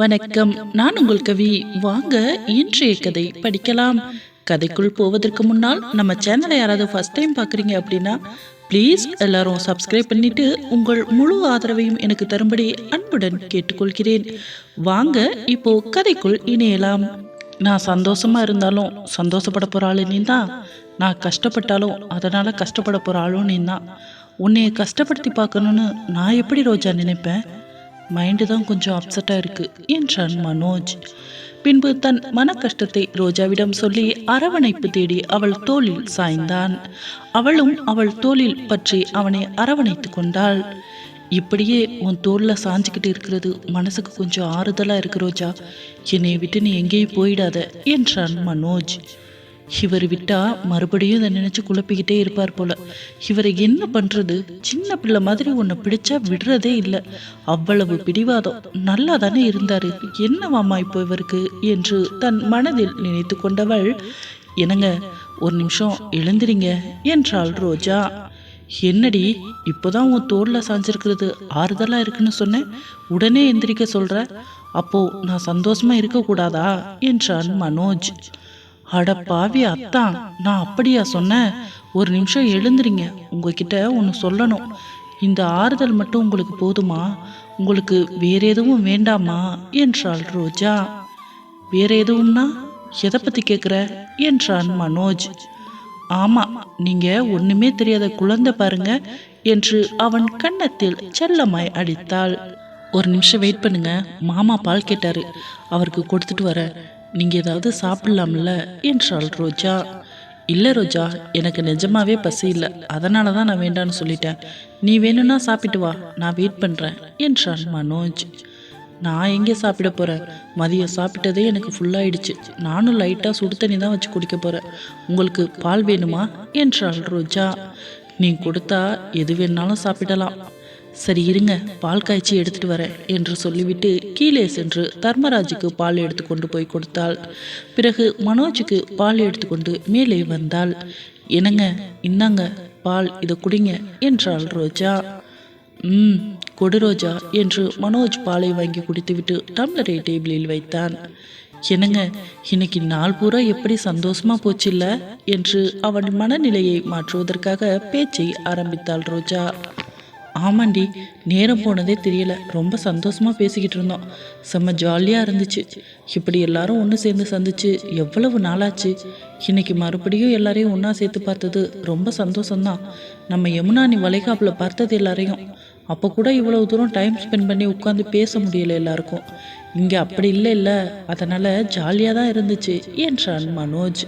வணக்கம். நான் உங்கள் கவி. வாங்க இன்றைய கதை படிக்கலாம். கதைக்குள் போவதற்கு முன்னால் நம்ம சேனலை யாராவது ஃபர்ஸ்ட் டைம் பார்க்குறீங்க அப்படின்னா ப்ளீஸ் எல்லாரும் சப்ஸ்கிரைப் பண்ணிட்டு உங்கள் முழு ஆதரவையும் எனக்கு தரும்படி அன்புடன் கேட்டுக்கொள்கிறேன். வாங்க இப்போ கதைக்குள் இணையலாம். நான் சந்தோஷமா இருந்தாலும் சந்தோஷப்பட போற ஆளு நீ தான் நான் கஷ்டப்பட்டாலும் அதனால கஷ்டப்பட போற ஆளும் நீ தான் உன்னைய கஷ்டப்படுத்தி பார்க்கணும்னு நான் எப்படி ரோஜா நினைப்பேன்? மைண்டு தான் கொஞ்சம் அப்செட்டாக இருக்குது என்றான் மனோஜ். பின்பு தன் மன கஷ்டத்தை ரோஜாவிடம் சொல்லி அரவணைப்பு தேடி அவள் தோளில் சாய்ந்தான். அவளும் அவள் தோளில் பற்றி அவனை அரவணைத்து கொண்டாள். இப்படியே உன் தோளில் சாஞ்சுக்கிட்டு இருக்கிறது மனசுக்கு கொஞ்சம் ஆறுதலாக இருக்கு ரோஜா. என்னை விட்டு நீ எங்கேயும் போயிடாத என்றான் மனோஜ். இவர் விட்டா மறுபடியும் இதை நினைச்சு குழப்பிக்கிட்டே இருப்பார் போல. இவரை என்ன பண்றது? சின்ன பிள்ளை மாதிரி உன்னை பிடிச்சா விடுறதே இல்லை. அவ்வளவு பிடிவாதம். நல்லா தானே இருந்தாரு. என்னவாமா இப்போ இவருக்கு? என்று தன் மனதில் நினைத்து கொண்டவள் என்னங்க ஒரு நிமிஷம் எழுந்திரிங்க என்றாள் ரோஜா. என்னடி இப்போதான் உன் தோல்ல சாஞ்சிருக்கிறது. ஆறுதலா இருக்குன்னு சொன்னேன். உடனே எந்திரிக்க சொல்ற. அப்போ நான் சந்தோஷமா இருக்க கூடாதா என்றான் மனோஜ். அட பாவி அத்தான் நான் அப்படியா சொன்னேன். ஒரு நிமிஷம் எழுந்துறீங்க உங்ககிட்ட ஒன்று சொல்லணும். இந்த ஆறுதல் மட்டும் உங்களுக்கு போதுமா? உங்களுக்கு வேற எதுவும் வேண்டாமா? என்றாள் ரோஜா. வேற எதுவும்னா எதை பற்றி கேட்குற என்றான் மனோஜ். ஆமாம் நீங்கள் ஒன்றுமே தெரியாத குழந்தை பாருங்க என்று அவன் கன்னத்தில் செல்லமாய் அடித்தாள். ஒரு நிமிஷம் வெயிட் பண்ணுங்க மாமா பால் கேட்டாரு. அவருக்கு கொடுத்துட்டு வரேன் நீங்க ஏதாவது சாப்பிடலாம்ல? என்றாள் ரோஜா. இல்லை ரோஜா எனக்கு நிஜமாவே பசி இல்லை. அதனால தான் நான் வேண்டான்னு சொல்லிட்டேன். நீ வேணும்னா சாப்பிட்டு வா. நான் வெயிட் பண்ணுறேன் என்றான் மனோஜ். நான் எங்கே சாப்பிட போகிறேன் மதியம் சாப்பிட்டதே எனக்கு ஃபுல்லாயிடுச்சு நானும் லைட்டாக சுடு தண்ணி தான் வச்சு குடிக்க போகிறேன் உங்களுக்கு பால் வேணுமா? என்றாள் ரோஜா. நீ கொடுத்தா எது வேணாலும் சாப்பிடலாம். சரி இருங்க. பால் காய்ச்சி எடுத்துட்டு வரேன் என்று சொல்லிவிட்டு கீழே சென்று தர்மராஜுக்கு பால் எடுத்து கொண்டு போய் கொடுத்தாள். பிறகு மனோஜுக்கு பால் எடுத்துக்கொண்டு மேலே வந்தாள். என்னங்க? இந்தாங்க. பால் இதை குடிங்க என்றாள் ரோஜா. ம் கொடு ரோஜா என்று மனோஜ் பாலை வாங்கி குடித்துவிட்டு டம்ளரை டேபிளில் வைத்தான். என்னங்க? இன்னைக்கு நாள் பூரா எப்படி சந்தோஷமா போச்சில்ல? என்று அவன் மனநிலையை மாற்றுவதற்காக பேச்சை ஆரம்பித்தாள் ரோஜா. ஆமாண்டி நேரம் போனதே தெரியல. ரொம்ப சந்தோஷமாக பேசிக்கிட்டு இருந்தோம். செம்ம ஜாலியாக இருந்துச்சு. இப்படி எல்லாரும் ஒன்று சேர்ந்து சந்திச்சு எவ்வளவு நாளாச்சு? இன்னைக்கு மறுபடியும் எல்லாரையும் ஒன்றா சேர்த்து பார்த்தது ரொம்ப சந்தோஷம்தான். நம்ம யமுனா நீ வளைகாப்பில் பார்த்தது எல்லாரையும். அப்போ கூட இவ்வளவு தூரம் டைம் ஸ்பெண்ட் பண்ணி உட்காந்து பேச முடியல எல்லாருக்கும். இங்கே அப்படி இல்லை இல்லை. அதனால் ஜாலியாக தான் இருந்துச்சு என்றான் மனோஜ்.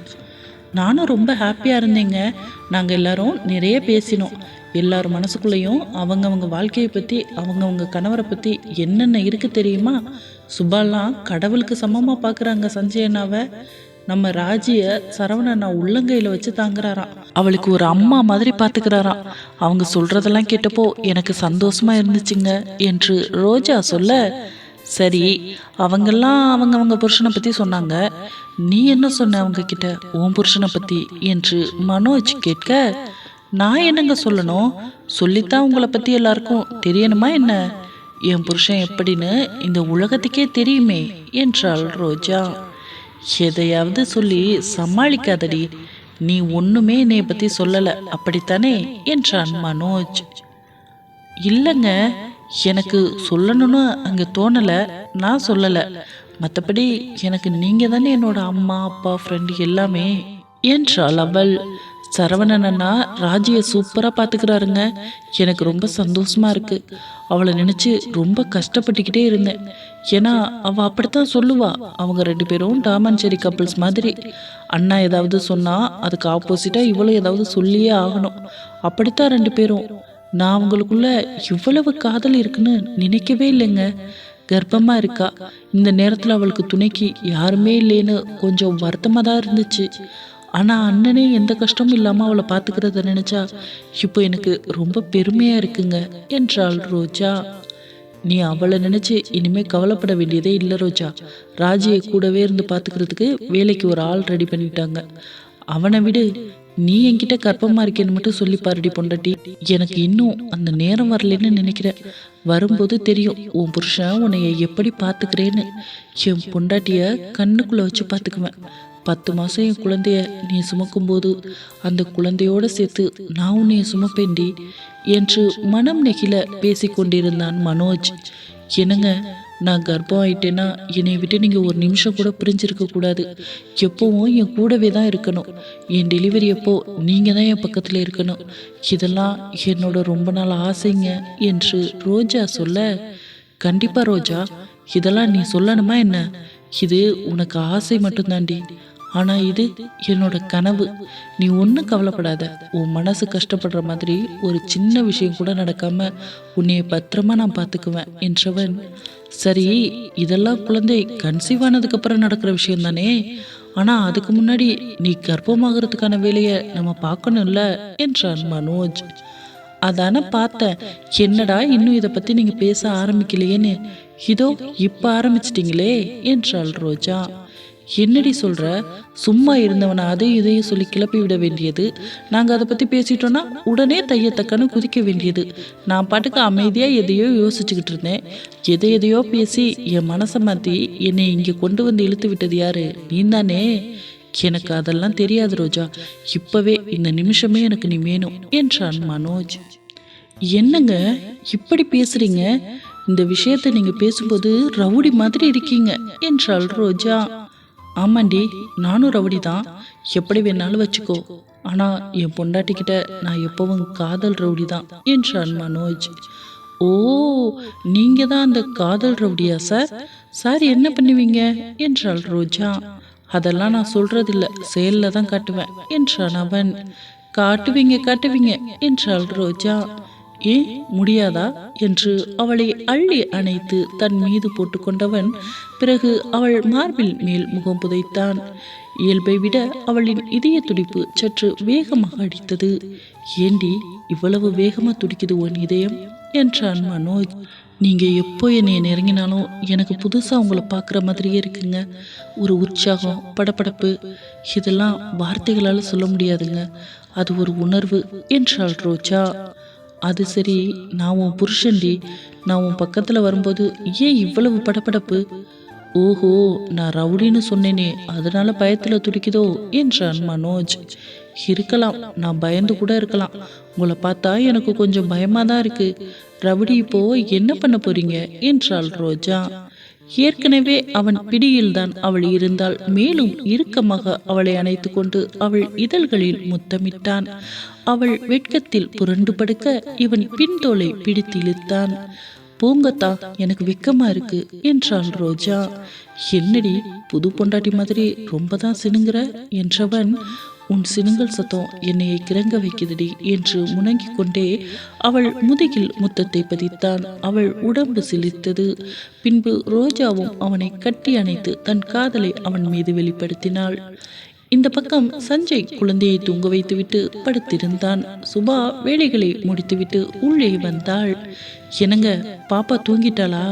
நானும் ரொம்ப ஹாப்பியாக இருந்தேங்க. நாங்கள் எல்லாரும் நிறைய பேசினோம். எல்லார் மனசுக்குள்ளேயும் அவங்கவங்க வாழ்க்கையை பற்றி அவங்கவுங்க கணவரை பற்றி என்னென்ன இருக்குது தெரியுமா? சுபாலாம் கடவுளுக்கு சமமாக பார்க்குறாங்க சஞ்சயனாவை நம்ம ராஜிய சரவணண்ணா உள்ளங்கையில் வச்சு தாங்குறாராம். அவளுக்கு ஒரு அம்மா மாதிரி பார்த்துக்கிறாராம் அவங்க சொல்றதெல்லாம் கேட்டப்போ எனக்கு சந்தோஷமா இருந்துச்சுங்க என்று ரோஜா சொல்ல சரி அவங்கெல்லாம் அவங்க அவங்க புருஷனை பற்றி சொன்னாங்க. நீ என்ன சொன்ன அவங்க கிட்ட உன் புருஷனை பற்றி என்று மனோஜ் கேட்க நான் என்னங்க சொல்லணும்? சொல்லித்தான் உங்களை பற்றி எல்லாருக்கும் தெரியணுமா என்ன? என் புருஷன் எப்படின்னு இந்த உலகத்துக்கே தெரியுமே என்றாள் ரோஜா. எதையாவது சொல்லி சமாளிக்காதடி. நீ ஒண்ணுமே என்னைய பத்தி சொல்லல அப்படித்தானே? என்றான் மனோஜ். இல்லைங்க எனக்கு சொல்லணும்னு அங்கே தோணலை நான் சொல்லலை. மற்றபடி எனக்கு நீங்கள் தானே என்னோட அம்மா அப்பா ஃப்ரெண்டு எல்லாமே என்றாள் அவள். சரவணன் அண்ணா ராஜியை சூப்பராக பார்த்துக்கிறாருங்க எனக்கு ரொம்ப சந்தோஷமாக இருக்குது அவளை நினச்சி ரொம்ப கஷ்டப்பட்டுக்கிட்டே இருந்தேன். ஏன்னா அவள் அப்படித்தான் சொல்லுவா. அவங்க ரெண்டு பேரும் டாமன் செரி கப்பிள்ஸ் மாதிரி. அண்ணா ஏதாவது சொன்னால் அதுக்கு ஆப்போசிட்டாக இவ்வளோ ஏதாவது சொல்லியே ஆகணும். அப்படித்தான் ரெண்டு பேரும். நான் அவங்களுக்குள்ள இவ்வளவு காதல் இருக்குன்னு நினைக்கவே இல்லைங்க. கர்ப்பமா இருக்கா. இந்த நேரத்தில் அவளுக்கு துணைக்கு யாருமே இல்லைன்னு கொஞ்சம் வருத்தமாக தான் இருந்துச்சு. ஆனால் அண்ணனே எந்த கஷ்டமும் இல்லாமல் அவளை பார்த்துக்கிறத நினச்சா இப்போ எனக்கு ரொம்ப பெருமையாக இருக்குங்க என்றாள் ரோஜா. நீ அவளை நினச்சி இனிமேல் கவலைப்பட வேண்டியதே இல்லை ரோஜா. ராஜியை கூடவே இருந்து பார்த்துக்கிறதுக்கு வேலைக்கு ஒரு ஆள் ரெடி பண்ணிட்டாங்க. அவனை விடு. நீ என்கிட்ட கர்ப்பமாக இருக்கேன்னு மட்டும் சொல்லி பாருடி பொண்டாட்டி. எனக்கு இன்னும் அந்த நேரம் வரலன்னு நினைக்கிறேன். வரும்போது தெரியும் உன் புருஷன் உன்னைய எப்படி பார்த்துக்கிறேன்னு. என் பொண்டாட்டிய கண்ணுக்குள்ளே வச்சு பார்த்துக்குவேன். பத்து மாதம் என் குழந்தைய நீ சுமக்கும்போது அந்த குழந்தையோட சேர்த்து நான் உன்னைய சுமப்பேண்டி என்று மனம் நெகிழ பேசிக்கொண்டிருந்தான் மனோஜ். என்னங்க நான் கர்ப்பம் ஆயிட்டேன்னா என்னை விட்டு நீங்கள் ஒரு நிமிஷம் கூட பிரிஞ்சிருக்க கூடாது. எப்பவும் என் கூடவே தான் இருக்கணும். என் டெலிவரி அப்போ நீங்கள் தான் என் பக்கத்தில் இருக்கணும். இதெல்லாம் என்னோட ரொம்ப நாள் ஆசைங்க என்று ரோஜா சொல்ல கண்டிப்பாக ரோஜா இதெல்லாம் நீ சொல்லணுமா என்ன? இது உனக்கு ஆசை மட்டும்தாண்டி ஆனால் இது என்னோட கனவு. நீ ஒன்றும் கவலைப்படாத. உன் மனசு கஷ்டப்படுற மாதிரி ஒரு சின்ன விஷயம் கூட நடக்காம உன்னைய பத்திரமா நான் பார்த்துக்குவேன் என்றவன். சரி இதெல்லாம் குழந்தை கன்சீவ் ஆனதுக்கப்புறம் நடக்கிற விஷயம் தானே? ஆனால் அதுக்கு முன்னாடி நீ கர்ப்பமாகறதுக்கான வேலையை நம்ம பார்க்கணும்ல என்றான் மனோஜ். அதானே பார்த்தேன். என்னடா இன்னும் இதை பற்றி நீங்கள் பேச ஆரம்பிக்கலையேன்னு. இதோ இப்போ ஆரம்பிச்சிட்டிங்களே என்றாள் ரோஜா. என்னடி சொல்ற? சும்மா இருந்தவனை அதையும் இதையும் சொல்லி கிளப்பி விட வேண்டியது. நாங்கள் அதை பற்றி பேசிட்டோன்னா உடனே தையத்தக்கன்னு குதிக்க வேண்டியது. நான் பாட்டுக்கு அமைதியாக எதையோ யோசிச்சுக்கிட்டு இருந்தேன். எதை எதையோ பேசி என் மனசை மாற்றி என்னை இங்கே கொண்டு வந்து இழுத்து விட்டது யாரு? நீ தானே எனக்கு அதெல்லாம் தெரியாது ரோஜா. இப்பவே இந்த நிமிஷமே எனக்கு நீ வேணும் என்றான் மனோஜ். என்னங்க? இப்படி பேசுறீங்க? இந்த விஷயத்தை நீங்க பேசும்போது ரவுடி மாதிரி இருக்கீங்க என்றாள் ரோஜா. ஆமாண்டி நானும் ரவுடி தான். எப்படி வேணாலும் வச்சுக்கோ. ஆனா என் பொண்டாட்டிக்கிட்ட நான் எப்பவும் காதல் ரவுடி தான் என்றான் மனோஜ். ஓ நீங்க தான் அந்த காதல் ரவுடியா சார்? சார் என்ன பண்ணுவீங்க? என்றாள் ரோஜா. அதெல்லாம் நான் சொல்றதில்ல செயல்ல தான் காட்டுவேன் என்றான் அவன். காட்டுவீங்க காட்டுவீங்க என்றாள் ரோஜா. ஏன் முடியாதா? என்று அவளை அள்ளி அணைத்து தன் மீது போட்டுக்கொண்டவன் பிறகு அவள் மார்பில் மேல் முகம் புதைத்தான். இயல்பை விட அவளின் இதய துடிப்பு சற்று வேகமாக அடித்தது. ஏண்டி இவ்வளவு வேகமாக துடிக்குது உன் இதயம்? என்றான் மனோஜ். நீங்கள் எப்போ என்னை நெருங்கினாலும் எனக்கு புதுசாக உங்களை பார்க்குற மாதிரியே இருக்குங்க. ஒரு உற்சாகம் படப்படப்பு இதெல்லாம் வார்த்தைகளால் சொல்ல முடியாதுங்க. அது ஒரு உணர்வு என்றாள் ரோஜா. அது சரி நான் உன் புருஷன்டி. நான் உன் பக்கத்தில் வரும்போது ஏன் இவ்வளவு படப்படப்பு ஓஹோ நான் ரவுடின்னு சொன்னேனே அதனால பயத்தில் துடிக்குதோ என்றான் மனோஜ். இருக்கலாம் நான் பயந்து கூட இருக்கலாம். உங்களை பார்த்தா எனக்கு கொஞ்சம் பயமாக தான் இருக்கு. ரவுடி இப்போ என்ன பண்ண போறீங்க? என்றாள் ரோஜா. ஏற்கனவே அவன் பிடியில்தான் அவள் இருந்தால் மேலும் இறுக்கமாக அவளை அணைத்து கொண்டு அவள் இதழ்களில் முத்தமிட்டான். அவள் வெட்கத்தில் புரண்டு படுக்க இவன் பின்தோலை பிடித்து இழுத்தான். போங்கத்தா எனக்கு வெக்கமா இருக்கு என்றாள் ரோஜா. என்னடி புது பொண்டாட்டி மாதிரி ரொம்ப தான் சினுங்கிற என்றவன் உன் சினுங்கல் சத்தம் என்னையை கிறங்க வைக்குதுடி என்று முணங்கிக் கொண்டே அவள் முதுகில் முத்தத்தை பதித்தான். அவள் உடம்பு சிலிர்த்தது. பின்பு ரோஜாவும் அவனை கட்டி அணைத்து தன் காதலை அவன் மீது வெளிப்படுத்தினாள். இந்த பக்கம் சஞ்சய் குழந்தையை தூங்க வைத்துவிட்டு படுத்திருந்தான். சுபா வேலைகளை முடித்துவிட்டு உள்ளே வந்தாள். என்னங்க பாப்பா தூங்கிட்டாளா?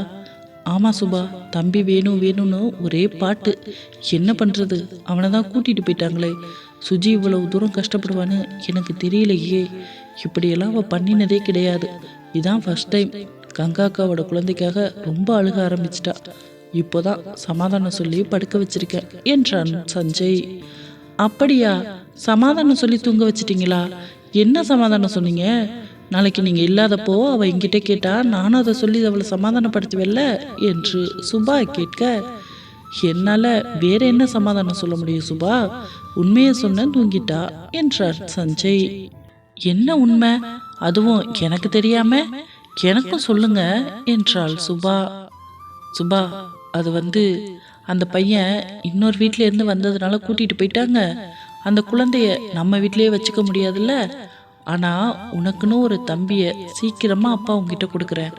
ஆமா சுபா தம்பி வேணும் வேணும்னு ஒரே பாட்டு. என்ன பண்றது? அவனை தான் கூட்டிட்டு போயிட்டாங்களே. சுஜி இவ்வளவு தூரம் கஷ்டப்படுவான்னு எனக்கு தெரியலையே. இப்படியெல்லாம் அவள் பண்ணினதே கிடையாது. இதான் ஃபர்ஸ்ட் டைம் கங்காக்காவோட குழந்தைக்காக ரொம்ப அழுக ஆரம்பிச்சிட்டா. இப்போதான் சமாதானம் சொல்லி படுக்க வச்சிருக்கேன் என்றான் சஞ்சய். அப்படியா? சமாதானம் சொல்லி தூங்க வச்சிட்டிங்களா? என்ன சமாதானம் சொன்னீங்க? நாளைக்கு நீங்கள் இல்லாதப்போ அவள் என்கிட்ட கேட்டா நானும் அதை சொல்லி அவளை சமாதானப்படுத்துவேல்ல? என்று சுபா கேட்க என்னால் வேற என்ன சமாதானம் சொல்ல முடியும் சுபா? உண்மையை சொன்ன தூங்கிட்டா? என்றார் சஞ்சய். என்ன உண்மை? அதுவும் எனக்கு தெரியாம? எனக்கும் சொல்லுங்க என்றாள் சுபா. சுபா அது வந்து அந்த பையன் இன்னொரு வீட்டிலேருந்து வந்ததுனால கூட்டிகிட்டு போயிட்டாங்க. அந்த குழந்தைய நம்ம வீட்டிலேயே வச்சுக்க முடியாதுல்ல? ஆனால் உனக்குன்னு ஒரு தம்பியை சீக்கிரமாக அப்பா உங்ககிட்ட கொடுக்குறேன்.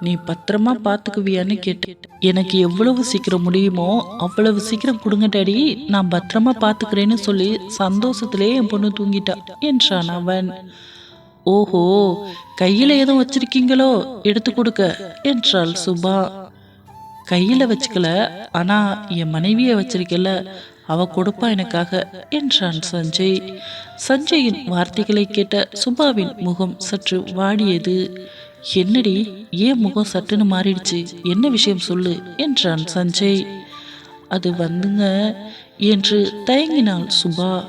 நீ பத்திரமா பார்த்துக்குவியான்னு கேட்டு. எனக்கு எவ்வளவு சீக்கிரம் முடியுமோ அவ்வளவு சீக்கிரம் கொடுங்க டாடி. நான் பத்திரமா பார்த்துக்கிறேன்னு சொல்லி சந்தோஷத்திலே என் பொண்ணு தூங்கிட்டா என்றான் அவன். ஓஹோ கையில் எதுவும் வச்சிருக்கீங்களோ? எடுத்து கொடுக்க என்றாள் சுபா. கையில் வச்சுக்கல ஆனால் என் மனைவியை வச்சிருக்கல அவ கொடுப்பா எனக்காக என்றான் சஞ்சய். சஞ்சயின் வார்த்தைகளை கேட்ட சுபாவின் முகம் சற்று வாடியது. என்னடி ஏன் முகம் சட்டுன்னு மாறிடுச்சு? என்ன விஷயம் சொல்லு? என்றான் சஞ்சய். அது வந்துங்க என்று தயங்கினாள் சுபா.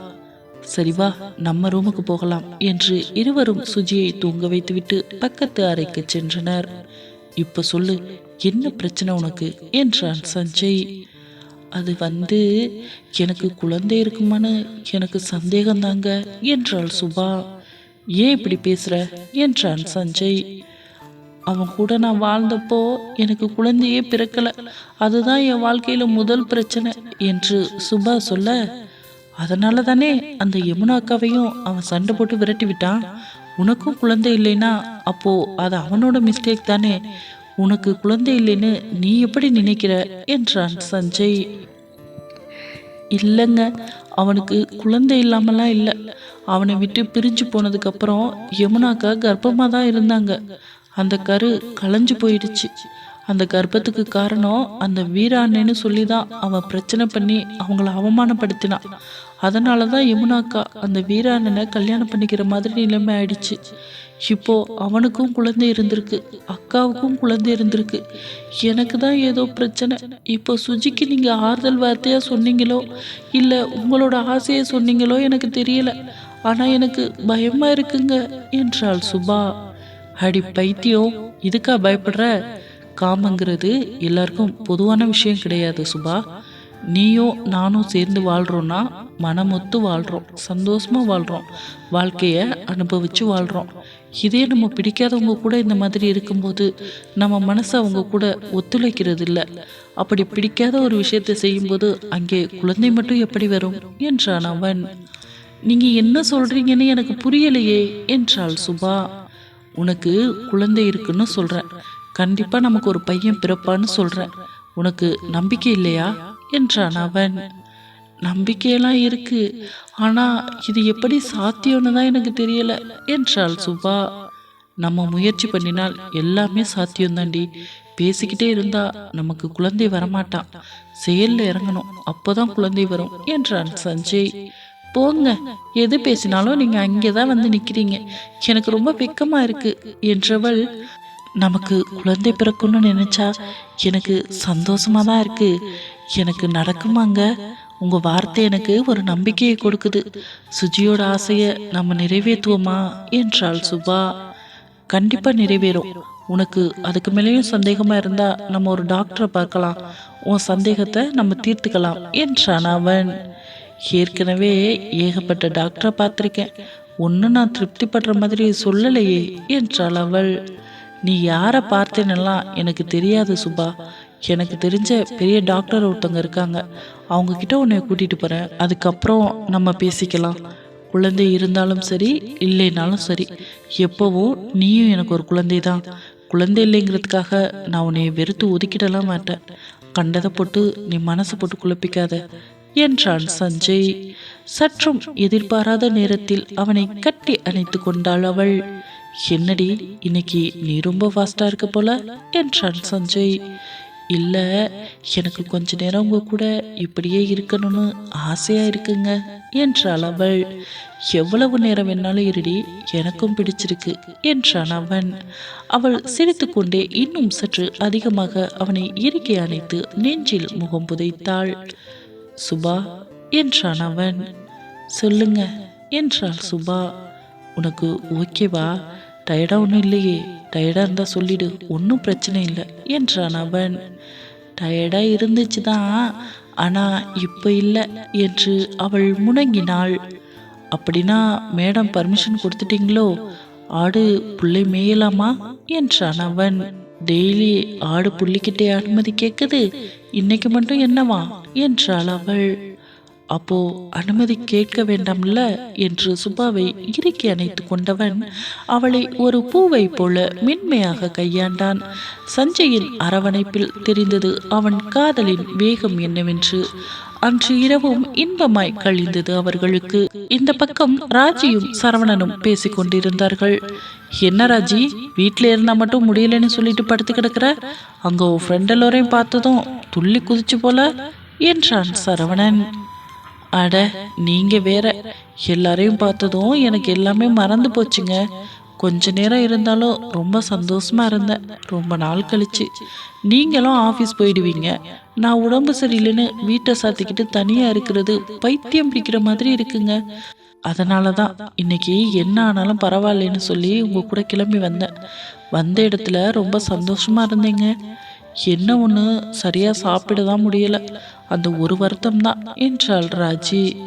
சரி வா நம்ம ரூமுக்கு போகலாம் என்று இருவரும் சுஜியை தூங்க வைத்துவிட்டு பக்கத்து அறைக்கு சென்றனர். இப்ப சொல்லு என்ன பிரச்சனை உனக்கு? என்றான் சஞ்சய். அது வந்து எனக்கு குழந்தை இருக்குமான்னு எனக்கு சந்தேகம் தாங்க என்றாள் சுபா. ஏன் இப்படி பேசுற? என்றான் சஞ்சய். அவன் கூட நான் வாழ்ந்தப்போ எனக்கு குழந்தையே பிறக்கல. அதுதான் என் வாழ்க்கையில முதல் பிரச்சனை என்று சுபா சொல்ல அதனால தானே அந்த யமுனா அக்காவையும் அவன் சண்டை போட்டு விரட்டி விட்டான்? உனக்கும் குழந்தை இல்லைன்னா அப்போ அது அவனோட மிஸ்டேக் தானே? உனக்கு குழந்தை இல்லைன்னு நீ எப்படி நினைக்கிற? என்றான் சஞ்சய். இல்லைங்க அவனுக்கு குழந்தை இல்லாமலாம் இல்லை. அவனை விட்டு பிரிஞ்சு போனதுக்கப்புறம் யமுனாக்கா கர்ப்பமாக தான் இருந்தாங்க. அந்த கரு களைஞ்சு போயிடுச்சு. அந்த கர்ப்பத்துக்கு காரணம் அந்த வீராண்ணன்னு சொல்லி தான் அவன் பிரச்சனை பண்ணி அவங்கள அவமானப்படுத்தினான் அதனால தான் யமுனாக்கா அந்த வீராண்ணனை கல்யாணம் பண்ணிக்கிற மாதிரி நிலைமை ஆயிடுச்சு. இப்போ அவனுக்கும் குழந்தை இருந்திருக்கு அக்காவுக்கும் குழந்தை இருந்திருக்கு. எனக்கு தான் ஏதோ பிரச்சனை. இப்போ சுஜிக்கு நீங்க ஆறுதல் வார்த்தையா சொன்னீங்களோ இல்லை உங்களோட ஆசையை சொன்னீங்களோ எனக்கு தெரியல. ஆனா எனக்கு பயமா இருக்குங்க என்றாள் சுபா. அடி பைத்தியம் இதுக்கா பயப்படுற? காமங்கிறது எல்லாருக்கும் பொதுவான விஷயம் கிடையாது சுபா. நீயும் நானும் சேர்ந்து வாழ்கிறோன்னா மனமொத்து வாழ்கிறோம் சந்தோஷமாக வாழ்கிறோம் வாழ்க்கையை அனுபவித்து வாழ்கிறோம் இதே நம்ம பிடிக்காதவங்க கூட இந்த மாதிரி இருக்கும்போது நம்ம மனசு அவங்க கூட ஒத்துழைக்கிறது இல்லை அப்படி பிடிக்காத ஒரு விஷயத்தை செய்யும்போது அங்கே குழந்தை மட்டும் எப்படி வரும் என்றான் அவன். நீங்கள் என்ன சொல்கிறீங்கன்னு எனக்கு புரியலையே என்றாள் சுபா. உனக்கு குழந்தை இருக்குன்னு சொல்கிறேன் கண்டிப்பா நமக்கு ஒரு பையன் பிறப்பான்னு சொல்றேன் உனக்கு நம்பிக்கை இல்லையா? என்றான் அவன். நம்பிக்கையெல்லாம் இருக்கு. ஆனா இது எப்படி சாத்தியம்னு தான் எனக்கு தெரியல என்றாள் சுபா. நம்ம முயற்சி பண்ணினால் எல்லாமே சாத்தியம்தாண்டி. பேசிக்கிட்டே இருந்தா நமக்கு குழந்தை வரமாட்டான். செயல்ல இறங்கணும் அப்போதான் குழந்தை வரும் என்றான் சஞ்சய். போங்க எது பேசினாலும் நீங்க அங்கேதான் வந்து நிக்கிறீங்க. எனக்கு ரொம்ப வெக்கமா இருக்கு என்றவள் நமக்கு குழந்தை பிறக்கும்னு நினைச்சா எனக்கு சந்தோஷமா தான் இருக்கு. எனக்கு நடக்குமாங்க? உங்க வார்த்தை எனக்கு ஒரு நம்பிக்கையை கொடுக்குது. சுஜியோட ஆசைய நம்ம நிறைவேற்றுவோமா? என்றாள் சுபா. கண்டிப்பா நிறைவேறும். உனக்கு அதுக்கு மேலேயும் சந்தேகமா இருந்தா நம்ம ஒரு டாக்டரை பார்க்கலாம். உன் சந்தேகத்தை நம்ம தீர்த்துக்கலாம் என்றான் அவன். ஏற்கனவே ஏகப்பட்ட டாக்டரை பார்த்துருக்கேன். ஒன்றும் நான் திருப்திப்படுற மாதிரி சொல்லலையே என்றாள் அவள். நீ யாரை பார்த்தேன்னெல்லாம் எனக்கு தெரியாது சுபா எனக்கு தெரிஞ்ச பெரிய டாக்டர் ஒருத்தவங்க இருக்காங்க. அவங்கக்கிட்ட உன்னை கூட்டிகிட்டு போகிறேன் அதுக்கப்புறம் நம்ம பேசிக்கலாம். குழந்தை இருந்தாலும் சரி இல்லைனாலும் சரி. எப்போவும் நீயும் எனக்கு ஒரு குழந்தை தான். குழந்தை இல்லைங்கிறதுக்காக நான் உன்னை வெறுத்து ஒதுக்கிடலாம் மாட்டேன். கண்டதை போட்டு நீ மனசை போட்டு குழப்பிக்காத என்றான் சஞ்சய். சற்றும் எதிர்பாராத நேரத்தில் அவனை கட்டி அணைத்து கொண்டாள் அவள். என்னடி இன்னைக்கு நீ ரொம்ப ஃபாஸ்ட்டாக இருக்க போல? என்றான் சஞ்சய். இல்லை எனக்கு கொஞ்ச நேரம் உங்க கூட இப்படியே இருக்கணும்னு ஆசையாக இருக்குங்க என்றாள் அவள். எவ்வளவு நேரம் வேணாலும் இருடி எனக்கும் பிடிச்சிருக்கு என்றான் அவன். அவள் சிரித்துக்கொண்டே இன்னும் சற்று அதிகமாக அவனை இறுக்கி அணைத்து நெஞ்சில் முகம் புதைத்தாள். சுபா என்றான் அவன். சொல்லுங்க என்றாள் சுபா. உனக்கு ஓகேவா? டயர்டா ஒன்றும் இல்லையே. டயர்டா இருந்தால் சொல்லிடு. ஒன்றும் பிரச்சனை இல்லை என்றான் அவன். டயர்டா இருந்துச்சு தான் ஆனா இப்போ இல்லை என்று அவள் முணங்கினாள். அப்படின்னா மேடம் பர்மிஷன் கொடுத்துட்டீங்களோ? ஆடு புள்ளை மேயலாமா? என்றான் அவன். டெய்லி ஆடு புள்ளிக்கிட்டே அனுமதி கேட்குது இன்னைக்கு மட்டும் என்னவா? என்றாள் அவள். அப்போ அனுமதி கேட்க வேண்டாம்ல என்று சுபாவை இறுக்கி அணைத்து கொண்டவன் அவளை ஒரு பூவை போல மென்மையாக கையாண்டான். சஞ்சயின் அரவணைப்பில் தெரிந்தது அவன் காதலின் வேகம் என்னவென்று. அன்று இரவும் இன்பமாய் கழிந்தது அவர்களுக்கு. இந்த பக்கம் ராஜியும் சரவணனும் பேசிக் கொண்டிருந்தார்கள். என்ன ராஜி வீட்டில் இருந்தா மட்டும் முடியலன்னு சொல்லிட்டு படுத்து கிடக்குற? அங்க உன் ஃப்ரெண்ட் எல்லோரையும் பார்த்ததும் துள்ளி குதிச்சு போல? என்றான் சரவணன். அட நீங்கள் வேற. எல்லாரையும் பார்த்ததும் எனக்கு எல்லாமே மறந்து போச்சுங்க. கொஞ்ச நேரம் இருந்தாலும் ரொம்ப சந்தோஷமாக இருந்தேன். ரொம்ப நாள் கழிச்சு. நீங்களும் ஆஃபீஸ் போயிடுவீங்க. நான் உடம்பு சரியில்லைன்னு வீட்டை சாத்திக்கிட்டு தனியாக இருக்கிறது பைத்தியம் பிடிக்கிற மாதிரி இருக்குங்க. அதனால தான் இன்னைக்கு என்ன ஆனாலும் பரவாயில்லைன்னு சொல்லி உங்க கூட கிளம்பி வந்தேன். வந்த இடத்துல ரொம்ப சந்தோஷமாக இருந்தேங்க. என்ன ஒன்று சரியாக சாப்பிட தான் முடியல. அந்த ஒரு வருத்தம் தான் என்றாள் ராஜி.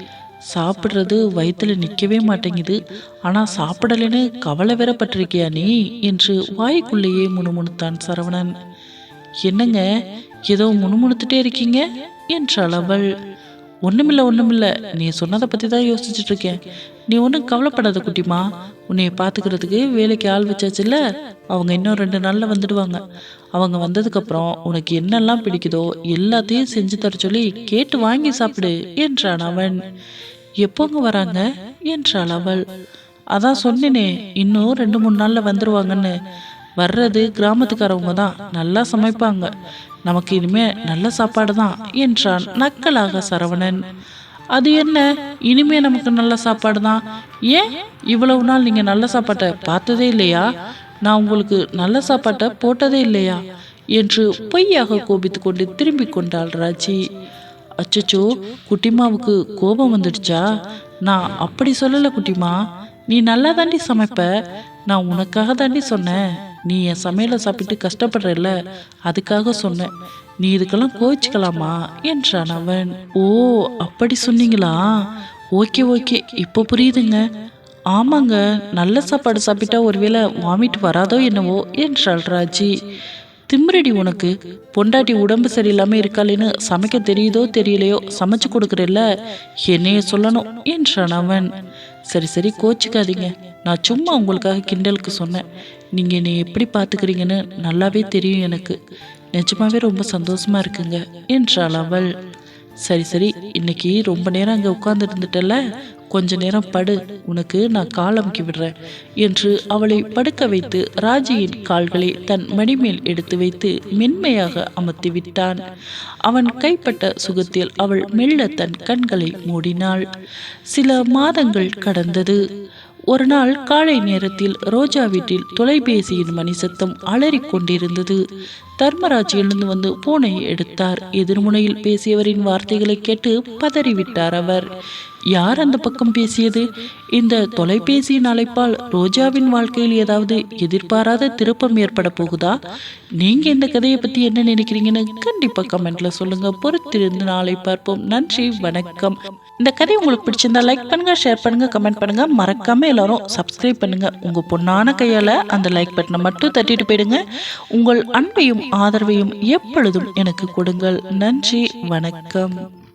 சாப்பிட்றது வயிற்றுல நிற்கவே மாட்டேங்குது. ஆனால் சாப்பிடலைன்னு கவலை வேற பட்டிருக்கியா நீ? என்று வாய்க்குள்ளேயே முணுமுணுத்தான் சரவணன். என்னங்க? ஏதோ முணுமுணுத்துட்டே இருக்கீங்க? என்றாள் அவள். ஒன்றுமில்ல ஒன்றுமில்ல நீ சொன்னதை பற்றி தான் யோசிச்சுட்டு இருக்கேன் நீ ஒன்றும் கவலைப்படாத குட்டிமா. உன்னைய பார்த்துக்கிறதுக்கு வேலைக்கு ஆள் வச்சாச்சுல்ல? அவங்க இன்னும் ரெண்டு நாளில் வந்துடுவாங்க. அவங்க வந்ததுக்கப்புறம் உனக்கு என்னெல்லாம் பிடிக்குதோ எல்லாத்தையும் செஞ்சு தர சொல்லி கேட்டு வாங்கி சாப்பிடு என்றான் அவன். எப்போங்க வராங்க? என்றாள் அவள். அதான் சொன்னேனே இன்னும் ரெண்டு மூணு நாளில் வந்துடுவாங்கன்னு வர்றது கிராமத்துக்காரவங்க தான் நல்லா சமைப்பாங்க. நமக்கு இனிமே நல்ல சாப்பாடு தான் என்றான் நக்கலாக சரவணன். அது என்ன? இனிமே நமக்கு நல்ல சாப்பாடு தான் ஏன் இவ்வளவு நாள் நீங்க நல்ல சாப்பாட்டை பார்த்ததே இல்லையா? நான் உங்களுக்கு நல்ல சாப்பாட்டை போட்டதே இல்லையா? என்று பொய்யாக கோபித்து கொண்டு திரும்பி கொண்டாள் ராஜி. அச்சச்சோ குட்டிமாவுக்கு கோபம் வந்துடுச்சா? நான் அப்படி சொல்லலை குட்டிமா. நீ நல்லா தாண்டி சமைப்ப. நான் உனக்காக தாண்டி சொன்னேன். நீ என் சமையலை சாப்பிட்டு கஷ்டப்படுறல்ல? அதுக்காக சொன்னேன். நீ இதுக்கெல்லாம் கோவிச்சுக்கலாமா? என்றான் அவன். ஓ அப்படி சொன்னீங்களா? Okay okay. இப்போ புரியுதுங்க. ஆமாங்க. நல்ல சாப்பாடு சாப்பிட்டா ஒருவேளை வாமிட் வராதோ என்னவோ? என்றாள் ராஜி. திமிரடி உனக்கு? பொண்டாட்டி உடம்பு சரியில்லாமல் இருக்காளேன்னு சமைக்க தெரியுதோ தெரியலையோ சமைச்சு கொடுக்குறல்ல? என்னையே சொல்லணும் என்றான் அவன். சரி சரி கோச்சிக்காதீங்க. நான் சும்மா உங்களுக்காக கிண்டலுக்கு சொன்னேன். நீங்கள் என்னை எப்படி பார்த்துக்கிறீங்கன்னு நல்லாவே தெரியும் எனக்கு. நிஜமாவே ரொம்ப சந்தோஷமா இருக்குங்க என்றாள் அவள். சரி சரி இன்னைக்கு ரொம்ப நேரம் அங்கே உட்கார்ந்து இருந்துட்டல கொஞ்ச நேரம் படு உனக்கு நான் கால் அமுக்கி விடுறேன் என்று அவளை படுக்க வைத்து ராஜியின் கால்களை தன் மடிமேல் எடுத்து வைத்து மென்மையாக அமர்த்தி விட்டான். அவன் கைப்பட்ட சுகத்தில் அவள் மெல்ல தன் கண்களை மூடினாள். சில மாதங்கள் கடந்தது. ஒரு நாள் காலை நேரத்தில் ரோஜா வீட்டில் தொலைபேசியின் மணி சத்தம் அலறிக் கொண்டிருந்தது தர்மராஜ் எழுந்து வந்து போனை எடுத்தார். எதிர்முனையில் பேசியவரின் வார்த்தைகளை கேட்டு பதறிவிட்டார் அவர். யார் அந்த பக்கம் பேசியது? இந்த தொலைபேசியின் அழைப்பால் ரோஜாவின் வாழ்க்கையில் ஏதாவது எதிர்பாராத திருப்பம் ஏற்பட போகுதா? நீங்க இந்த கதையை பத்தி என்ன நினைக்கிறீங்கன்னு கண்டிப்பா கமெண்ட்ல சொல்லுங்க. பொறுத்திருந்து நாளை பார்ப்போம். நன்றி வணக்கம். இந்த கதை உங்களுக்கு பிடிச்சிருந்தா லைக் பண்ணுங்க ஷேர் பண்ணுங்க கமெண்ட் பண்ணுங்க. மறக்காம எல்லாரும் சப்ஸ்கிரைப் பண்ணுங்க. உங்க பொண்ணான கையால அந்த லைக் பட்டனை மட்டும் தட்டிட்டு போயிடுங்க. உங்கள் அன்பையும் ஆதரவையும் எப்பொழுதும் எனக்கு கொடுங்கள். நன்றி வணக்கம்.